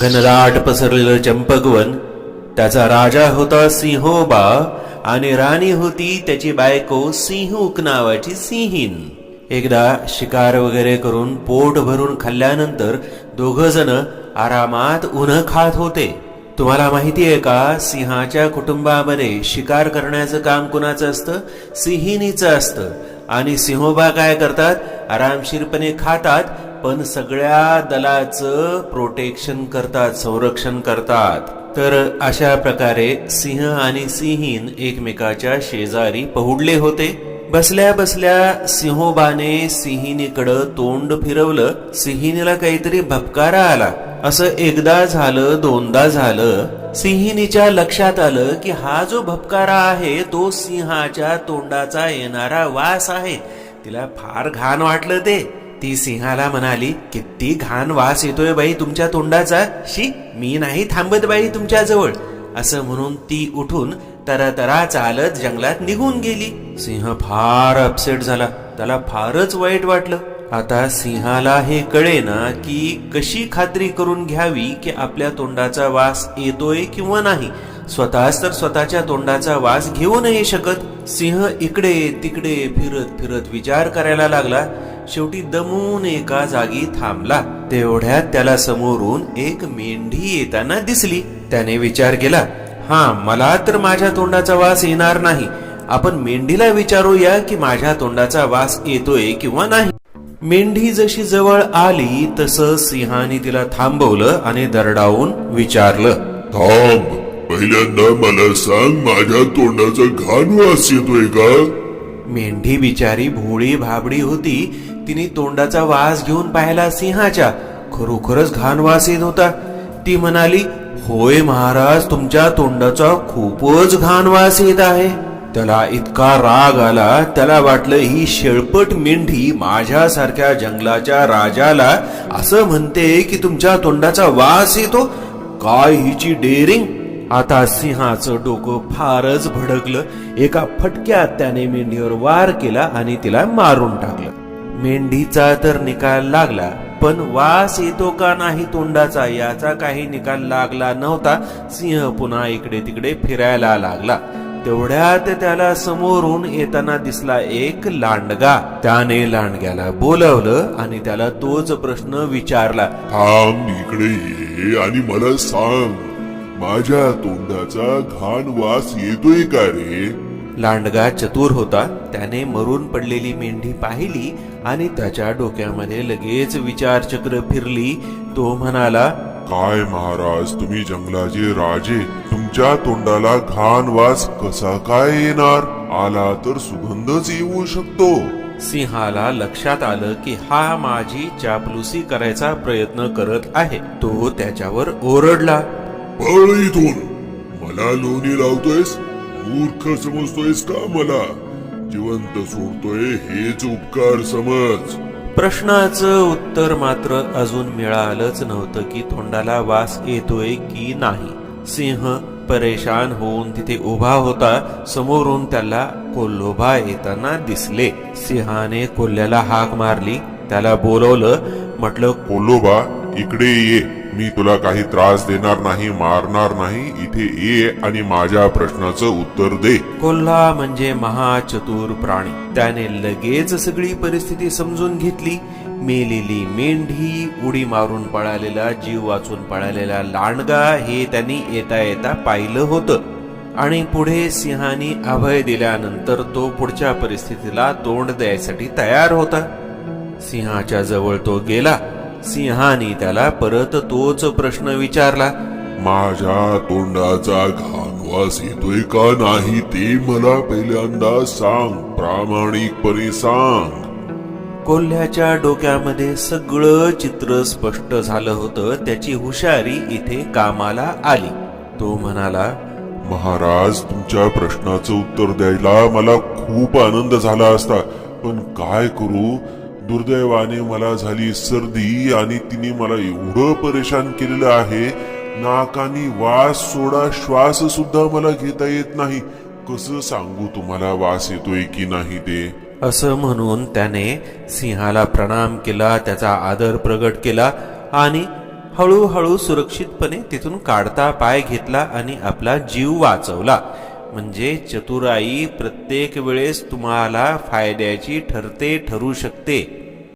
घनदाट पसरलेलं चंपकवन त्याचा राजा होता सिंहोबा आणि राणी होती त्याची बायको सिंहूक नावाची सिंहीन. एकदा शिकार वगैरे करून पोट भरून खाल्ल्यानंतर दोघ जण आरामात उन्ह खात होते. तुम्हाला माहिती आहे का सिंहाच्या कुटुंबामध्ये शिकार करण्याचं काम कुणाचं असतं? सिंहिणीचं असतं. आणि सिंहोबा काय करतात? आरामशीरपणे खातात पण सगळ्या दलाचं प्रोटेक्शन करतात संरक्षण करतात. तर अशा प्रकारे सिंह आणि सिंहीन एकमेकाच्या शेजारी पहुडले होते. बसल्या बसल्या सिंहोबाने सिंहिणीकडं तोंड फिरवलं. सिंहिणीला काहीतरी भपकारा आला. असं एकदा झालं दोनदा झालं. सिंहिणीच्या लक्षात आलं की हा जो भपकारा आहे तो सिंहाच्या तोंडाचा येणारा वास आहे. तिला फार घाण वाटलं ते. ती सिंहाला म्हणाली किती घाण वास येतोय बाई तुमच्या तोंडाचा. शी मी नाही थांबत बाई तुमच्या जवळ. असं म्हणून ती उठून तरातरा चालत जंगलात निघून गेली. सिंह फार अपसेट झाला. त्याला फारच वाईट वाटलं. आता सिंहाला हे कळे ना की कशी खात्री करून घ्यावी की आपल्या तोंडाचा वास येतोय किंवा नाही. स्वतःच तर स्वतःच्या तोंडाचा वास घेऊ नाही शकत. सिंह इकडे तिकडे फिरत फिरत विचार करायला लागला. शेवटी दमून एका जागी थांबला. तेवढ्यात त्याला समोरून एक मेंढी येताना दिसली. त्याने विचार केला हा मला तर माझ्या तोंडाचा वास येणार नाही. आपण मेंढीला विचारूया की माझ्या तोंडाचा वास येतोय किंवा नाही. मेंढी जशी जवळ आली तसं सिंहाने तिला थांबवलं आणि दरडावून विचारलं थांब पहिल्यांदा मला सांग माझ्या तोंडाचा घाण वास येतोय का? मेंढी बिचारी भोळी भाबडी होती. तिने तोंडाचा वास घेऊन पाहिला सिंहाच्या. खरोखरच घाण वास येत होता. ती म्हणाली होय महाराज तुमच्या तोंडाचा खूपच घाण वास येत आहे. त्याला इतका राग आला त्याला वाटलं ही शेळपट मेंढी माझ्यासारख्या जंगलाच्या राजाला असं म्हणते की तुमच्या तोंडाचा वास येतो. काय हिची डेअरिंग आता सिंहाचं डोकं फारच भडकलं. एका फटक्यात त्याने मेंढीवर वार केला आणि तिला मारून टाकलं. मेंढीचा तर निकाल लागला पण वास येतो का नाही तोंडाचा याचा काही निकाल लागला नव्हता. सिंह पुन्हा इकडे तिकडे फिरायला लागला. तेवढ्यात त्याला समोरून येताना दिसला एक लांडगा. त्याने लांडग्याला बोलवलं आणि त्याला तोच प्रश्न विचारला. थांब इकडे ये आणि मला सांग. माझ्या तोंडाचा घाण वास येतोय का रे? लांडगा चतुर होता. त्याने मरून पडलेली मेंढी पाहिली आणि त्याच्या डोक्यामध्ये लगेच विचारचक्र फिरली. तो म्हणाला काय महाराज तुम्ही जंगलाचे राजे. तुमच्या तोंडाला घाण वास कसा काय येणार? आला तर सुगंधच येऊ शकतो. सिंहाला लक्षात आलं की हा माझी चापलुसी करायचा प्रयत्न करत आहे. तो त्याच्यावर ओरडला. पळ इथून. मला लोणी लावतोयस? मूर्ख समजतोयस का मला? जिवंत सोडतोय हेच उपकार समज. प्रश्नाचं उत्तर मात्र अजून मिळालंच नव्हतं की तोंडाला वास येतोय की नाही. सिंह परेशान होऊन तिथे उभा होता. समोरून त्याला कोल्होबा येताना दिसले. सिंहाने कोल्ह्याला हाक मारली. त्याला बोलवलं. म्हटलं कोल्होबा इकडे ये. मी तुला काही त्रास देणार नाही मारणार नाही इथे ये आणि माझ्या प्रश्नाचं उत्तर दे. कोल्हा म्हणजे महाचतुर प्राणी. त्याने लगेच सगळी परिस्थिती समजून घेतली. मेलेली मेंढी उडी मारून पळालेला जीव वाचून पळालेला लांडगा हे त्यांनी येता येता पाहिलं होतं. आणि पुढे सिंहानी अभय दिल्यानंतर तो पुढच्या परिस्थितीला तोंड द्यायसाठी तयार होता. सिंहाच्या जवळ तो गेला. सिंहानी त्याला परत तोच प्रश्न विचारला माझ्या तोंडाचा घाण वास येतोय का नाही ते मला पहिल्यांदा सांग प्रामाणिकपणे सांग. कोल्ह्याच्या डोक्यामध्ये सगळं चित्र स्पष्ट झालं होतं त्याची हुशारी इथे कामाला आली. तो म्हणाला महाराज तुमच्या प्रश्नाचं उत्तर द्यायला मला खूप आनंद झाला असता पण काय करू? दुर्दैवाने मला झाली सर्दी आणि तिने मला एवढं परेशान केलेलं आहे. नाकानी वास सोडा श्वास सुद्धा मला घेता येत नाही. कसं सांगू तुम्हाला वास येतोय की नाही ते? असं म्हणून त्याने सिंहाला प्रणाम केला त्याचा आदर प्रगट केला आणि हळूहळू सुरक्षितपणे तिथून काढता पाय घेतला आणि आपला जीव वाचवला. म्हणजे चतुराई प्रत्येक वेळेस तुम्हाला फायद्याची ठरते ठरू शकते.